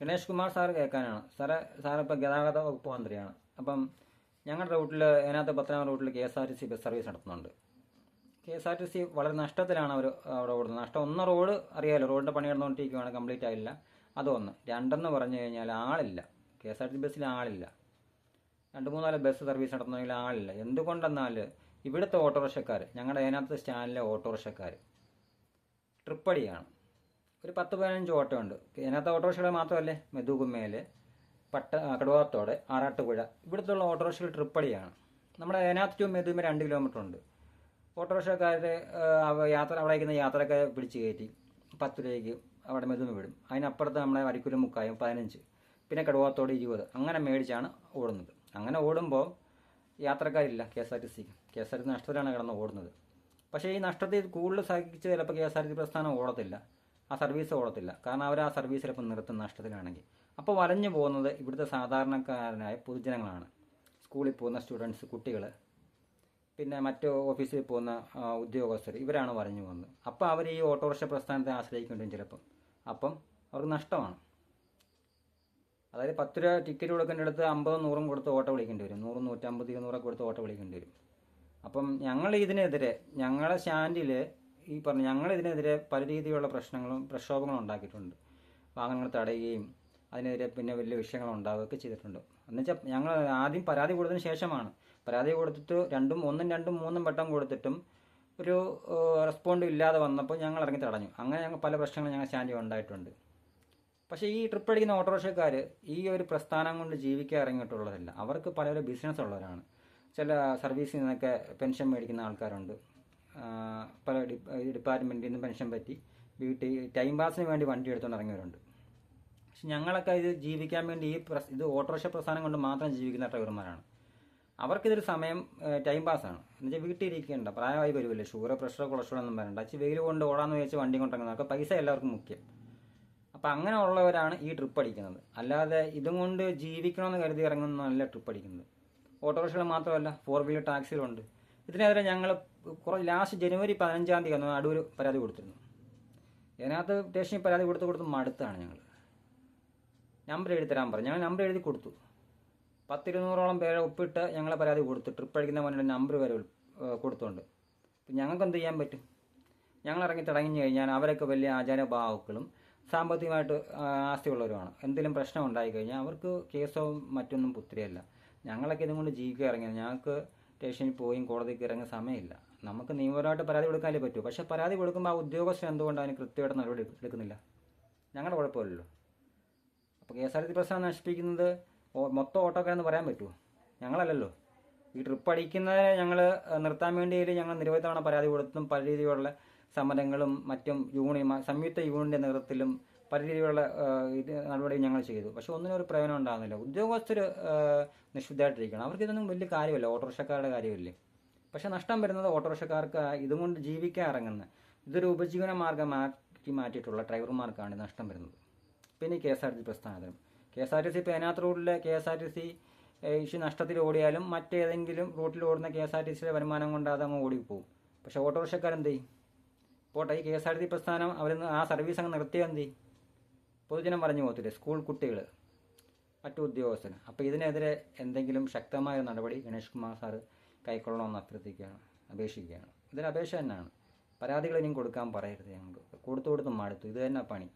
Ganesh Kumar sir കേൾക്കാനാണ്. സാറേ സാറിപ്പോൾ ഗതാഗത വകുപ്പ് മന്ത്രിയാണ്. അപ്പം ഞങ്ങളുടെ റൂട്ടിൽ അതിനകത്ത് പത്തനാപുരം റൂട്ടിൽ K S R T C bus service നടത്തുന്നുണ്ട്. K S R T C വളരെ നഷ്ടത്തിലാണ് അവർ അവിടെ ഓടുന്നത്. നഷ്ടം ഒന്ന് റോഡ് അറിയാമല്ലോ റോഡിന്റെ പണി നടന്നുകൊണ്ടിരിക്കുകയാണ് കംപ്ലീറ്റ് ആയില്ല. അതൊന്ന് രണ്ടെന്ന് പറഞ്ഞു കഴിഞ്ഞാൽ ആളില്ല. K S R T C ബസ്സിൽ ആളില്ല. രണ്ട് മൂന്നാൽ ബസ് സർവീസ് നടത്തുന്നതിൽ ആളില്ല. എന്തുകൊണ്ടെന്നാൽ ഇവിടുത്തെ ഓട്ടോറിക്ഷക്കാർ ഞങ്ങളുടെ അതിനകത്ത് സ്റ്റാൻഡിലെ ഓട്ടോറിക്ഷക്കാർ ട്രിപ്പടിയാണ്. ഒരു പത്ത് പതിനഞ്ച് ഓട്ടോ ഉണ്ട് ഇതിനകത്ത് ഓട്ടോറിക്ഷകൾ മാത്രമല്ലേ? മെതുകുമ്മയിൽ പട്ട കടുവാത്തോടെ ആറാട്ടുപുഴ. ഇവിടുത്തെ ഓട്ടോറിക്ഷകൾ ട്രിപ്പടിയാണ്. നമ്മുടെ അതിനകത്ത് ടു മെതുകുമ്മ രണ്ട് കിലോമീറ്റർ ഉണ്ട്. ഓട്ടോറിക്ഷക്കാരെ യാത്ര അവിടെ അയക്കുന്ന യാത്രക്കാരെ പിടിച്ച് കയറ്റി പത്ത് രൂപയ്ക്ക് അവിടെ മെതുമ വിടും. അതിനപ്പുറത്ത് നമ്മുടെ വരിക്കുലും മുക്കായും പതിനഞ്ച് പിന്നെ കടുവാത്തോട് ഇരുപത്. അങ്ങനെ മേടിച്ചാണ് ഓടുന്നത്. അങ്ങനെ ഓടുമ്പോൾ യാത്രക്കാരില്ല കെ എസ് ആർ ടി സിക്ക് കെ എസ് ആർ ടി നഷ്ടത്തിലാണ് കിടന്ന് ഓടുന്നത്. പക്ഷേ ഈ നഷ്ടത്തിൽ കൂടുതൽ സഹിച്ച് ചിലപ്പോൾ കെ എസ് ആർ ടി പ്രസ്ഥാനം ഓടത്തില്ല. ആ സർവീസ് ഓടത്തില്ല കാരണം അവർ ആ സർവീസ് ചിലപ്പോൾ നിർത്തും നഷ്ടത്തിലാണെങ്കിൽ. അപ്പോൾ വലഞ്ഞു പോകുന്നത് ഇവിടുത്തെ സാധാരണക്കാരനായ പൊതുജനങ്ങളാണ്. സ്കൂളിൽ പോകുന്ന സ്റ്റുഡൻസ് കുട്ടികൾ പിന്നെ മറ്റു ഓഫീസിൽ പോകുന്ന ഉദ്യോഗസ്ഥർ. ഇവരാണ് വലഞ്ഞു പോകുന്നത്. അപ്പോൾ അവർ ഈ ഓട്ടോറിക്ഷ പ്രസ്ഥാനത്തെ ആശ്രയിക്കേണ്ടി ചിലപ്പം. അപ്പം അവർക്ക് നഷ്ടമാണ്. അതായത് പത്ത് രൂപ ടിക്കറ്റ് കൊടുക്കേണ്ട അടുത്ത് അമ്പതും നൂറും കൊടുത്ത് ഓട്ടോ വിളിക്കേണ്ടി വരും നൂറും നൂറ്റമ്പത് ഇരുന്നൂറൊക്കെ കൊടുത്ത് ഓട്ടോ വിളിക്കേണ്ടി വരും അപ്പം ഞങ്ങൾ ഇതിനെതിരെ ഞങ്ങളുടെ സ്റ്റാൻഡിൽ ഈ പറഞ്ഞ ഞങ്ങൾ ഇതിനെതിരെ പല രീതിയിലുള്ള പ്രശ്നങ്ങളും പ്രക്ഷോഭങ്ങളും ഉണ്ടാക്കിയിട്ടുണ്ട്. വാഹനങ്ങൾ തടയുകയും അതിനെതിരെ പിന്നെ വലിയ വിഷയങ്ങൾ ഉണ്ടാവുകയൊക്കെ ചെയ്തിട്ടുണ്ട്. എന്നുവെച്ചാൽ ഞങ്ങൾ ആദ്യം പരാതി കൊടുത്തതിന് ശേഷമാണ്. പരാതി കൊടുത്തിട്ട് രണ്ടും ഒന്നും രണ്ടും മൂന്നും വട്ടം കൊടുത്തിട്ടും ഒരു റെസ്പോണ്ട് ഇല്ലാതെ വന്നപ്പോൾ ഞങ്ങൾ ഇറങ്ങി തടഞ്ഞു. അങ്ങനെ ഞങ്ങൾ പല പ്രശ്നങ്ങളും ഞങ്ങൾ സ്റ്റാൻഡിൽ ഉണ്ടായിട്ടുണ്ട്. പക്ഷേ ഈ ട്രിപ്പ് അടിക്കുന്ന ഓട്ടോറിക്ഷക്കാർ ഈ ഒരു പ്രസ്ഥാനം കൊണ്ട് ജീവിക്കാൻ ഇറങ്ങിയിട്ടുള്ളതല്ല. അവർക്ക് പല ബിസിനസ് ഉള്ളവരാണ്. ചില സർവീസിൽ നിന്നൊക്കെ പെൻഷൻ മേടിക്കുന്ന ആൾക്കാരുണ്ട്. പല ഡിപ്പാർട്ട്മെന്റിൽ നിന്ന് പെൻഷൻ പറ്റി. വീട്ടിൽ ടൈം പാസിന് വേണ്ടി വണ്ടി എടുത്തുകൊണ്ട് ഇറങ്ങിയവരുണ്ട്. പക്ഷെ ഞങ്ങളൊക്കെ ഇത് ജീവിക്കാൻ വേണ്ടി ഈ പ്രസ് ഇത് ഓട്ടോറിക്ഷ പ്രസ്ഥാനം കൊണ്ട് മാത്രം ജീവിക്കുന്ന ഡ്രൈവർമാരാണ്. അവർക്കിതൊരു സമയം ടൈം പാസ്സാണ് എന്നുവെച്ചാൽ വീട്ടിലിരിക്കേണ്ട പ്രായമായി വരുമല്ലേ ഷുഗർ പ്രഷർ കൊളസ്ട്രോൾ ഒന്നും വരണ്ട. അച്ഛൻ വെയിൽ കൊണ്ട് ഓടാന്ന് വെച്ച് വണ്ടി കൊണ്ടിറങ്ങുന്നവർക്ക് പൈസ എല്ലാവർക്കും മുഖ്യം. അപ്പം അങ്ങനെ ഉള്ളവരാണ് ഈ ട്രിപ്പ് അടിക്കുന്നത്. അല്ലാതെ ഇതും കൊണ്ട് ജീവിക്കണമെന്ന് കരുതി ഇറങ്ങുന്നതല്ല ട്രിപ്പ് അടിക്കുന്നത്. ഓട്ടോറിക്ഷകൾ മാത്രമല്ല ഫോർ വീലർ ടാക്സികളുണ്ട് ഇതിനെതിരെ ഞങ്ങൾ കുറേ ലാസ്റ്റ് ജനുവരി പതിനഞ്ചാം തീയതി അടൂർ പരാതി കൊടുത്തിരുന്നു. ഇതിനകത്ത് സ്റ്റേഷനിൽ പരാതി കൊടുത്ത് കൊടുത്ത് മടുത്താണ് ഞങ്ങൾ നമ്പർ എഴുതി തരാൻ പറഞ്ഞു. ഞങ്ങൾ നമ്പർ എഴുതി കൊടുത്തു. പത്തിരുന്നൂറോളം പേരെ ഒപ്പിട്ട് ഞങ്ങളെ പരാതി കൊടുത്തു ട്രിപ്പ് അടിക്കുന്ന പോലെ നമ്പർ വരെ കൊടുത്തുകൊണ്ട് ഞങ്ങൾക്ക് എന്ത് ചെയ്യാൻ പറ്റും? ഞങ്ങൾ ഇറങ്ങി തുടങ്ങി കഴിഞ്ഞാൽ അവരൊക്കെ വലിയ ആചാരഭാവുക്കളും സാമ്പത്തികമായിട്ട് ആസ്തിയുള്ളവരുമാണ്. എന്തെങ്കിലും പ്രശ്നം ഉണ്ടായി കഴിഞ്ഞാൽ അവർക്ക് കേസോ മറ്റൊന്നും പുത്തിരിയല്ല ഞങ്ങളൊക്കെ ഇതും കൊണ്ട് ജീവിക്കുക ഇറങ്ങിയത്. ഞങ്ങൾക്ക് സ്റ്റേഷനിൽ പോയി കോടതിക്ക് ഇറങ്ങുന്ന സമയമില്ല. നമുക്ക് നിയമപരമായിട്ട് പരാതി കൊടുക്കാനേ പറ്റൂ. പക്ഷേ പരാതി കൊടുക്കുമ്പോൾ ആ ഉദ്യോഗസ്ഥൻ എന്തുകൊണ്ട് അതിന് കൃത്യമായിട്ട് നടപടി എടുക്കുന്നില്ല? ഞങ്ങളുടെ കുഴപ്പമില്ലല്ലോ. അപ്പോൾ കെ എസ് ആർ ടി പ്രസ്ഥാനം നശിപ്പിക്കുന്നത് മൊത്തം ഓട്ടോക്കാരെന്ന് പറയാൻ പറ്റുമോ? ഞങ്ങളല്ലല്ലോ. ഈ ട്രിപ്പ് അടിക്കുന്നതിനെ ഞങ്ങൾ നിർത്താൻ വേണ്ടി ഞങ്ങൾ നിരവധി തവണ പരാതി കൊടുത്തും പല രീതിയിലുള്ള സമരങ്ങളും മറ്റും യൂണിയൻ സംയുക്ത യൂണിയന്റെ നേതൃത്വത്തിലും പല രീതിയിലുള്ള ഇത് നടപടി ഞങ്ങൾ ചെയ്തു. പക്ഷെ ഒന്നിനും ഒരു പ്രയോജനം ഉണ്ടാകുന്നില്ല. ഉദ്യോഗസ്ഥർ നിഷ്ഠിതമായിട്ടിരിക്കണം അവർക്ക് ഇതൊന്നും വലിയ കാര്യമല്ല. ഓട്ടോറിക്ഷക്കാരുടെ കാര്യമല്ലേ? പക്ഷെ നഷ്ടം വരുന്നത് ഓട്ടോറിക്ഷക്കാർക്ക് ഇതും കൊണ്ട് ജീവിക്കാൻ ഇറങ്ങുന്ന. ഇതൊരു ഉപജീവന മാർഗം മാറ്റി മാറ്റിയിട്ടുള്ള ഡ്രൈവർമാർക്കാണ് നഷ്ടം വരുന്നത്. പിന്നെ K S R T C പ്രസ്ഥാനത്തിനും K S R T C അതിനകത്ത് റൂട്ടിലെ K S R T C issue നഷ്ടത്തിൽ ഓടിയാലും മറ്റേതെങ്കിലും റൂട്ടിൽ ഓടുന്ന കെ എസ് ആർ ടി സിയുടെ വരുമാനം കൊണ്ട് അതങ്ങ് ഓടിപ്പോവും. പക്ഷേ ഓട്ടോറിക്ഷക്കാരെന്ത് ചെയ്യും? പോട്ടെ ഈ കെ എസ് ആർ ടി പ്രസ്ഥാനം അവർ ആ സർവീസ് അങ്ങ് നിർത്തിയാൽ എന്ത് പൊതുജനം പറഞ്ഞു പോകത്തില്ലേ സ്കൂൾ കുട്ടികൾ മറ്റു ഉദ്യോഗസ്ഥർ അപ്പോൾ ഇതിനെതിരെ എന്തെങ്കിലും ശക്തമായ നടപടി ഗണേഷ് കുമാർ സാറ് കൈക്കൊള്ളണമെന്ന് അഭ്യർത്ഥിക്കുകയാണ് അപേക്ഷിക്കുകയാണ്. ഇതൊരു അപേക്ഷ തന്നെയാണ്. പരാതികൾ ഇനിയും കൊടുക്കാൻ പറയരുത് ഞങ്ങൾക്ക്. കൊടുത്തു കൊടുത്ത് മടുത്തു. ഇത് തന്നെ പണി.